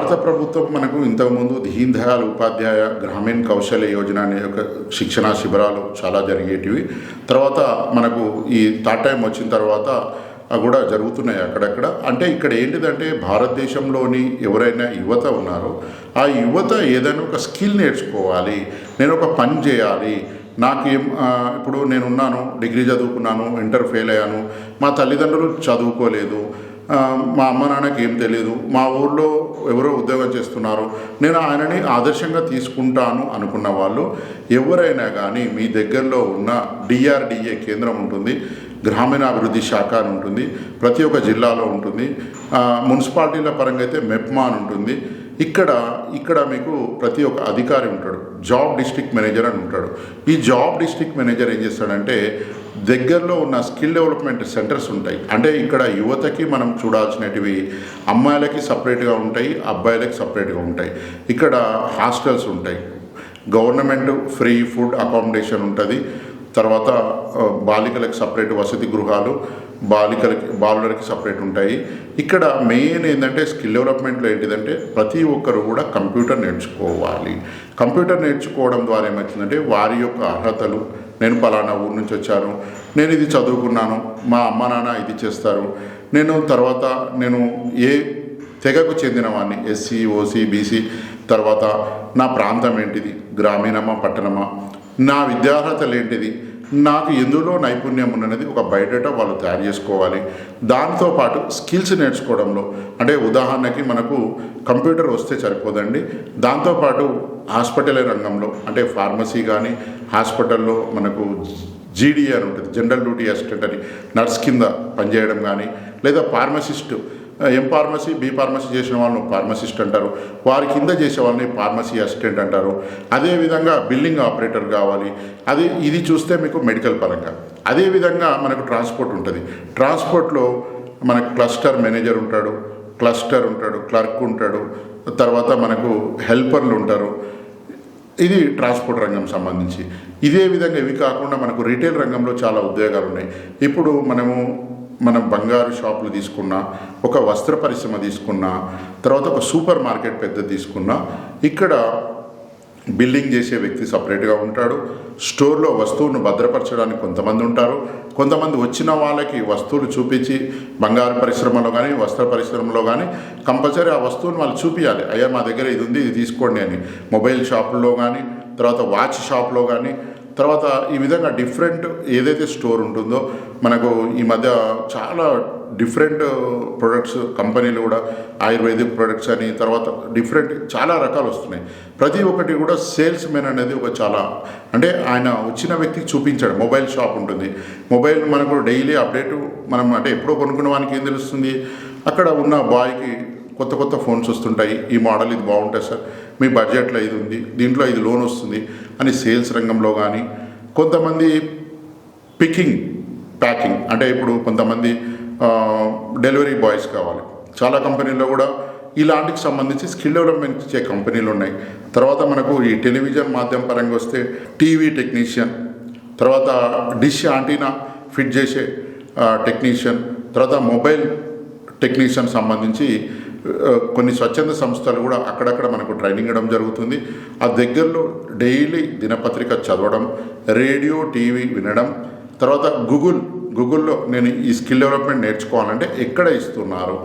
భారత ప్రభుత్వం మనకు ఇంతకుముందు దీన్ దయాళ్ ఉపాధ్యాయ గ్రామీణ కౌశల్య యోజన అనే ఒక శిక్షణా శిబిరాలు చాలా జరిగేటివి. తర్వాత మనకు ఈ థర్డ్ టైం వచ్చిన తర్వాత కూడా జరుగుతున్నాయి అక్కడక్కడ. అంటే ఇక్కడ ఏంటిదంటే భారతదేశంలోని ఎవరైనా యువత ఉన్నారో ఆ యువత ఏదైనా ఒక స్కిల్ నేర్చుకోవాలి. నేను ఒక పని చేయాలి. నాకు ఏం ఇప్పుడు నేనున్నాను డిగ్రీ చదువుకున్నాను ఇంటర్ ఫెయిల్ అయ్యాను. మా తల్లిదండ్రులు చదువుకోలేదు. మా అమ్మ నాన్నకి ఏం తెలియదు మా ఊళ్ళో ఎవరో ఉద్యోగం చేస్తున్నారు నేను ఆయనని ఆదర్శంగా తీసుకుంటాను అనుకున్న వాళ్ళు ఎవరైనా కానీ మీ దగ్గరలో ఉన్న డిఆర్డిఏ కేంద్రం ఉంటుంది గ్రామీణాభివృద్ధి శాఖ అని ఉంటుంది ప్రతి ఒక్క జిల్లాలో ఉంటుంది మున్సిపాలిటీల పరంగా అయితే మెప్మా అని ఉంటుంది. ఇక్కడ ఇక్కడ మీకు ప్రతి ఒక్క అధికారి ఉంటాడు జాబ్ డిస్ట్రిక్ట్ మేనేజర్ అని ఉంటాడు. ఈ జాబ్ డిస్ట్రిక్ట్ మేనేజర్ ఏం చేస్తాడంటే దగ్గరలో ఉన్న స్కిల్ డెవలప్మెంట్ సెంటర్స్ ఉంటాయి. అంటే ఇక్కడ యువతకి మనం చూడాల్సినటివి అమ్మాయిలకి సపరేట్గా ఉంటాయి అబ్బాయిలకి సపరేట్గా ఉంటాయి. ఇక్కడ హాస్టల్స్ ఉంటాయి. గవర్నమెంట్ ఫ్రీ ఫుడ్ అకామిడేషన్ ఉంటుంది. తర్వాత బాలికలకు సపరేట్ వసతి గృహాలు బాలికలకి బాలులకి సపరేట్ ఉంటాయి. ఇక్కడ మెయిన్ ఏంటంటే స్కిల్ డెవలప్మెంట్లో ఏంటిదంటే ప్రతి ఒక్కరు కూడా కంప్యూటర్ నేర్చుకోవాలి. కంప్యూటర్ నేర్చుకోవడం ద్వారా ఏమవుతుందంటే వారి యొక్క అర్హతలు నేను పలానా ఊరు నుంచి వచ్చాను. నేను ఇది చదువుకున్నాను. మా అమ్మ నాన్న ఇది చేస్తారు. నేను తర్వాత నేను ఏ తెగకు చెందినవాడిని ఎస్సీ ఓసీ బీసీ తర్వాత నా ప్రాంతం ఏంటిది? గ్రామీణమా పట్టణమా? నా విద్యార్హతలు ఏంటిది? నాకు ఎందులో నైపుణ్యం ఉన్నది ఒక బయోడేటా వాళ్ళు తయారు చేసుకోవాలి. దాంతోపాటు స్కిల్స్ నేర్చుకోవడంలో అంటే ఉదాహరణకి మనకు కంప్యూటర్ వస్తే సరిపోదండి. దాంతోపాటు హాస్పిటల్ రంగంలో అంటే ఫార్మసీ కానీ హాస్పిటల్లో మనకు జీడీఏ అని ఉంటుంది జనరల్ డ్యూటీ అసిస్టెంట్ అని నర్స్ కింద పనిచేయడం కానీ లేదా pharmacist M pharmacy B pharmacy చేసిన వాళ్ళని ఫార్మసిస్ట్ అంటారు. వారి కింద చేసే వాళ్ళని ఫార్మసీ అసిస్టెంట్ అంటారు. అదేవిధంగా బిల్లింగ్ ఆపరేటర్ కావాలి. అది ఇది చూస్తే మీకు మెడికల్ పరంగా. అదేవిధంగా మనకు ట్రాన్స్పోర్ట్ ఉంటుంది. ట్రాన్స్పోర్ట్లో మనకు క్లస్టర్ మేనేజర్ ఉంటాడు క్లస్టర్ ఉంటాడు క్లర్క్ ఉంటాడు తర్వాత మనకు హెల్పర్లు ఉంటారు. ఇది ట్రాన్స్పోర్ట్ రంగం సంబంధించి. ఇదే విధంగా ఇవి కాకుండా మనకు రీటైల్ రంగంలో చాలా ఉద్యోగాలు ఉన్నాయి. ఇప్పుడు మనము మనం బంగారు షాపులు తీసుకున్నా ఒక వస్త్ర పరిశ్రమ తీసుకున్నా తర్వాత ఒక సూపర్ మార్కెట్ పెద్ద తీసుకున్నా ఇక్కడ బిల్డింగ్ చేసే వ్యక్తి సపరేట్గా ఉంటాడు. స్టోర్లో వస్తువును భద్రపరచడానికి కొంతమంది ఉంటారు. కొంతమంది వచ్చిన వాళ్ళకి వస్తువులు చూపించి బంగారు పరిశ్రమలో కానీ వస్త్ర పరిశ్రమలో కానీ కంపల్సరీ ఆ వస్తువును వాళ్ళు చూపించాలి అయ్యా మా దగ్గర ఇది ఉంది ఇది తీసుకోండి అని. మొబైల్ షాపుల్లో కానీ తర్వాత వాచ్ షాప్లో కానీ తర్వాత ఈ విధంగా డిఫరెంట్ ఏదైతే స్టోర్ ఉంటుందో మనకు ఈ మధ్య చాలా డిఫరెంట్ ప్రొడక్ట్స్ కంపెనీలు కూడా ఆయుర్వేదిక్ ప్రొడక్ట్స్ అని తర్వాత డిఫరెంట్ చాలా రకాలు వస్తున్నాయి. ప్రతి ఒక్కటి కూడా సేల్స్ మెన్ అనేది ఒక చాలా అంటే ఆయన వచ్చిన వ్యక్తికి చూపించాడు. మొబైల్ షాప్ ఉంటుంది. మొబైల్ మనకు డైలీ అప్డేట్ మనం అంటే ఎప్పుడో కొనుక్కున్న వానికి ఏం తెలుస్తుంది? అక్కడ ఉన్న బాయ్కి కొత్త కొత్త ఫోన్స్ వస్తుంటాయి. ఈ మోడల్ ఇది బాగుంటుంది సార్. మీ బడ్జెట్లో ఇది ఉంది. దీంట్లో ఇది లోన్ వస్తుంది అని సేల్స్ రంగంలో కానీ కొంతమంది పికింగ్ ప్యాకింగ్ అంటే ఇప్పుడు కొంతమంది డెలివరీ బాయ్స్ కావాలి. చాలా కంపెనీల్లో కూడా ఇలాంటికి సంబంధించి స్కిల్ డెవలప్మెంట్ ఇచ్చే కంపెనీలు ఉన్నాయి. తర్వాత మనకు ఈ టెలివిజన్ మాధ్యమం పరంగా వస్తే టీవీ టెక్నీషియన్ తర్వాత డిష్ యాంటీనా ఫిట్ చేసే టెక్నీషియన్ తర్వాత మొబైల్ టెక్నీషియన్ సంబంధించి కొన్ని స్వచ్ఛంద సంస్థలు కూడా అక్కడక్కడ మనకు ట్రైనింగ్ ఇవ్వడం జరుగుతుంది. ఆ దగ్గరలో డైలీ దినపత్రిక చదవడం రేడియో టీవీ వినడం తర్వాత గూగుల్ గూగుల్లో నేను ఈ స్కిల్ డెవలప్మెంట్ నేర్చుకోవాలంటే ఎక్కడ ఇస్తున్నారు?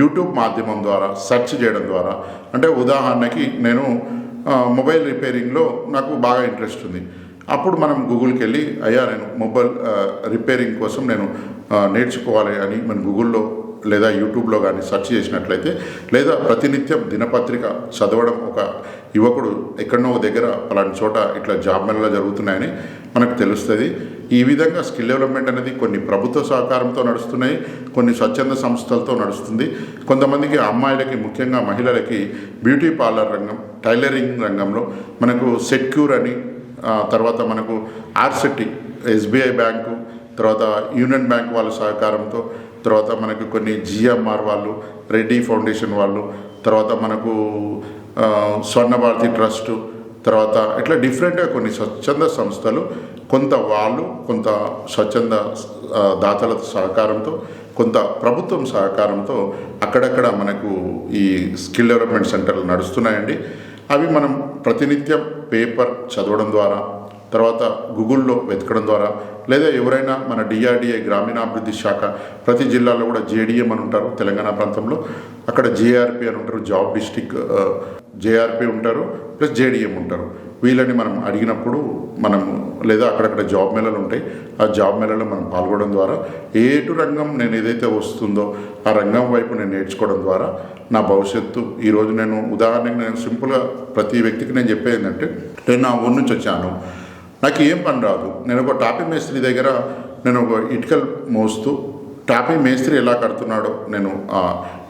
యూట్యూబ్ మాధ్యమం ద్వారా సెర్చ్ చేయడం ద్వారా. అంటే ఉదాహరణకి నేను మొబైల్ రిపేరింగ్లో నాకు బాగా ఇంట్రెస్ట్ ఉంది. అప్పుడు మనం గూగుల్కి వెళ్ళి అయ్యా నేను మొబైల్ రిపేరింగ్ కోసం నేను నేర్చుకోవాలి అని మన గూగుల్లో లేదా యూట్యూబ్లో కానీ సెర్చ్ చేసినట్లయితే లేదా ప్రతినిత్యం దినపత్రిక చదవడం ఒక యువకుడు ఎక్కడనో ఒక దగ్గర అలాంటి చోట ఇట్లా జాబ్ మేళలో జరుగుతున్నాయని మనకు తెలుస్తుంది. ఈ విధంగా స్కిల్ డెవలప్మెంట్ అనేది కొన్ని ప్రభుత్వ సహకారంతో నడుస్తున్నాయి కొన్ని స్వచ్ఛంద సంస్థలతో నడుస్తుంది. కొంతమందికి అమ్మాయిలకి ముఖ్యంగా మహిళలకి బ్యూటీ పార్లర్ రంగం టైలరింగ్ రంగంలో మనకు సెక్యూర్ అని తర్వాత మనకు ఆర్సెట్టి ఎస్బీఐ బ్యాంకు తర్వాత యూనియన్ బ్యాంక్ వాళ్ళ సహకారంతో తర్వాత మనకు కొన్ని జిఎంఆర్ వాళ్ళు రెడ్డి ఫౌండేషన్ వాళ్ళు తర్వాత మనకు స్వర్ణభారతి ట్రస్టు తర్వాత ఇట్లా డిఫరెంట్గా కొన్ని స్వచ్ఛంద సంస్థలు కొంత వాళ్ళు కొంత స్వచ్ఛంద దాతల సహకారంతో కొంత ప్రభుత్వం సహకారంతో అక్కడక్కడ మనకు ఈ స్కిల్ డెవలప్మెంట్ సెంటర్లు నడుస్తున్నాయండి. అవి మనం ప్రతినిత్యం పేపర్ చదవడం ద్వారా తర్వాత గూగుల్లో వెతకడం ద్వారా లేదా ఎవరైనా మన డిఆర్డిఏ గ్రామీణాభివృద్ధి శాఖ ప్రతి జిల్లాలో కూడా జేడిఎం అని ఉంటారు తెలంగాణ ప్రాంతంలో. అక్కడ జేఆర్పి అని ఉంటారు జాబ్ డిస్టిక్ జేఆర్పి ఉంటారు ప్లస్ జేడిఎం ఉంటారు. వీళ్ళని మనం అడిగినప్పుడు మనం లేదా అక్కడక్కడ జాబ్ మేళలు ఉంటాయి ఆ జాబ్ మేళలో మనం పాల్గొనడం ద్వారా ఏటు రంగం నేను ఏదైతే వస్తుందో ఆ రంగం వైపు నేను నేర్చుకోవడం ద్వారా నా భవిష్యత్తు ఈరోజు నేను ఉదాహరణకి నేను సింపుల్గా ప్రతి వ్యక్తికి నేను చెప్పేది ఏంటంటే నేను నా ఊరి నుంచి వచ్చాను. నాకు ఏం పని రాదు. నేను ఒక టాపీ మేస్త్రి దగ్గర నేను ఒక ఇటుకలు మోస్తూ టాపీ మేస్త్రి ఎలా కడుతున్నాడో నేను ఆ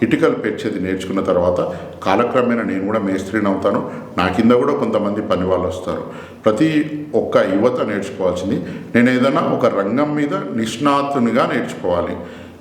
ఇటుకలు పెంచేది నేర్చుకున్న తర్వాత కాలక్రమేణా నేను కూడా మేస్త్రిని అవుతాను. నా కింద కూడా కొంతమంది పని వాళ్ళు వస్తారు. ప్రతి ఒక్క యువత నేర్చుకోవాల్సింది నేను ఏదైనా ఒక రంగం మీద నిష్ణాతునిగా నేర్చుకోవాలి.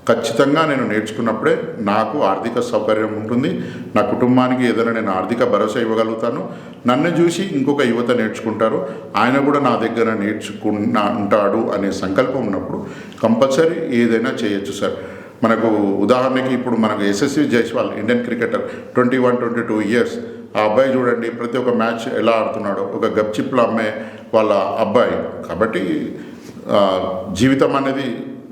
ఖచ్చితంగా నేను నేర్చుకున్నప్పుడే నాకు ఆర్థిక సౌకర్యం ఉంటుంది. నా కుటుంబానికి ఏదైనా నేను ఆర్థిక భరోసా ఇవ్వగలుగుతాను. నన్ను చూసి ఇంకొక యువత నేర్చుకుంటారు. ఆయన కూడా నా దగ్గర నేర్చుకున్నా ఉంటాడు అనే సంకల్పం ఉన్నప్పుడు కంపల్సరీ ఏదైనా చేయొచ్చు సార్. మనకు ఉదాహరణకి ఇప్పుడు మనకు SSC Jaiswal Indian cricketer twenty one twenty two years. ఆ అబ్బాయి చూడండి ప్రతి ఒక్క మ్యాచ్ ఎలా ఆడుతున్నాడో ఒక గప్చిప్లో అమ్మే వాళ్ళ అబ్బాయి. కాబట్టి జీవితం అనేది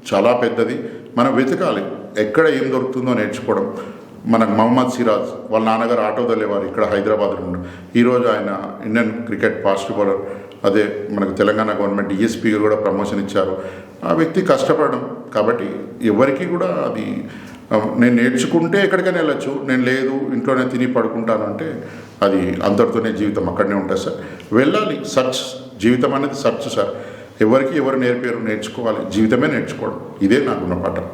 చాలా పెద్దది. మనం వెతకాలి. ఎక్కడ ఏం దొరుకుతుందో నేర్చుకోవడం. మనకు మహమ్మద్ సిరాజ్ వాళ్ళ నాన్నగారు ఆటో తల్లేవారు ఇక్కడ హైదరాబాద్లో ఉండు ఈరోజు ఆయన ఇండియన్ క్రికెట్ ఫాస్ట్ బౌలర్ అదే మనకు తెలంగాణ గవర్నమెంట్ డిఎస్పీ కూడా ప్రమోషన్ ఇచ్చారు. ఆ వ్యక్తి కష్టపడడం కాబట్టి ఎవరికి కూడా అది నేను నేర్చుకుంటే ఎక్కడికైనా వెళ్ళొచ్చు. నేను లేదు ఇంట్లోనే తిని పడుకుంటాను అంటే అది అందరితోనే జీవితం అక్కడనే ఉంటుంది సార్. వెళ్ళాలి. సర్చ్ జీవితం అనేది సర్చ్ సార్. ఎవరికి ఎవరు నేర్పారు నేర్చుకోవాలి జీవితమే నేర్చుకోవడం. ఇదే నాకున్న పాఠం.